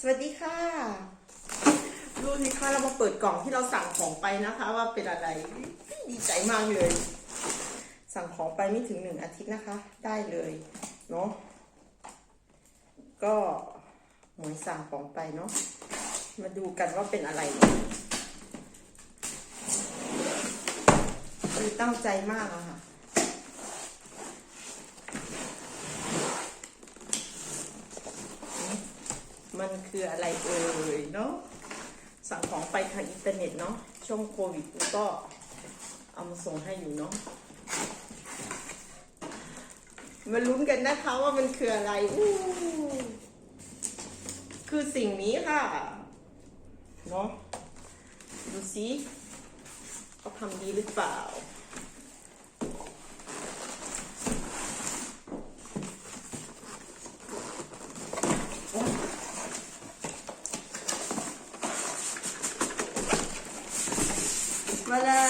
สวัสดีค่ะดูสิคะเรามาเปิดกล่องที่เราสั่งของไปนะคะ ว่าเป็นอะไรดีใจมากเลย สั่งของไปไม่ถึงหนึ่งอาทิตย์นะคะ ได้เลยเนาะก็เหมวยสั่งของไปเนาะมาดูกันว่าเป็นอะไรคือตั้งใจมากอะค่ะ มันคืออะไรเอ่ยเนาะสั่งของไปทางอินเทอร์เน็ตเนาะช่วงโควิดก็เอามาส่งให้อยู่เนาะมาลุ้นกันนะคะว่ามันคืออะไรอู้คือสิ่งนี้ค่ะ เนาะดูสิเขาทำดีหรือเปล่า Voilà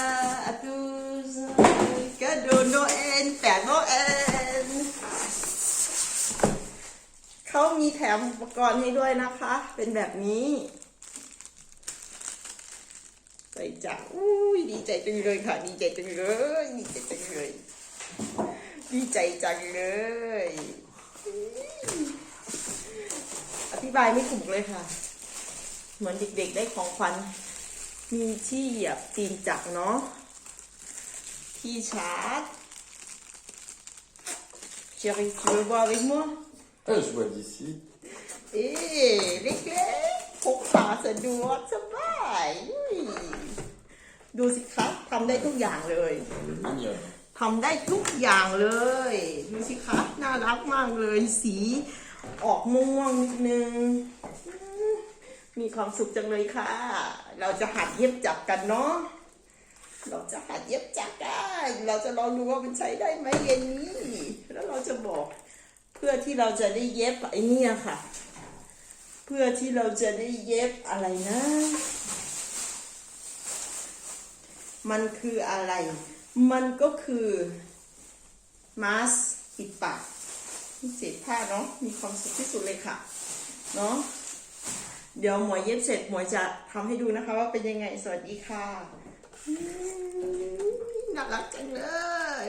à tous cadeau Noël แปดโนเอลเขามีแถมอุปกรณ์ให้ด้วยนะคะ เป็นแบบนี้ใส่จังอุ้ยดีใจจังเลยค่ะ ดีใจจังเลยดีใจจังเลยดีใจจังเลยอธิบายไม่ถูกเลยค่ะ เหมือนเด็กๆได้ของขวัญ มีที่เหยียบตีนจักรเนาะ ที่ชาร์จ Chérie, tu veux voir avec moi Ah, je vois d'ici. เอ๊ะเล็กๆพกพาสะดวกสบายอุ้ยดูสิคะทำได้ทุกอย่างเลย Elle est mignonne. ทำได้ทุกอย่างเลย ดูสิคะน่ารักมากเลย สีออกม่วงๆนิดนึงอื มีความสุขจังเลยค่ะ เราจะหัดเย็บจักรกันเนาะ เราจะหัดเย็บจักรได้เราจะลองดูว่ามันใช้ได้ไหมเย็นนี้ แล้วเราจะบอกเพื่อที่เราจะได้เย็บไอ้เนี่ยค่ะ เพื่อที่เราจะได้เย็บอะไรนะ มันคืออะไร มันก็คือมาสปิดปากนี่เศษผ้าเนาะ มีความสุขที่สุดเลยค่ะ เนาะ เดี๋ยวหมวยเย็บเสร็จหมวยจะทำให้ดูนะคะว่าเป็นยังไงสวัสดีค่ะน่ารักจังเลย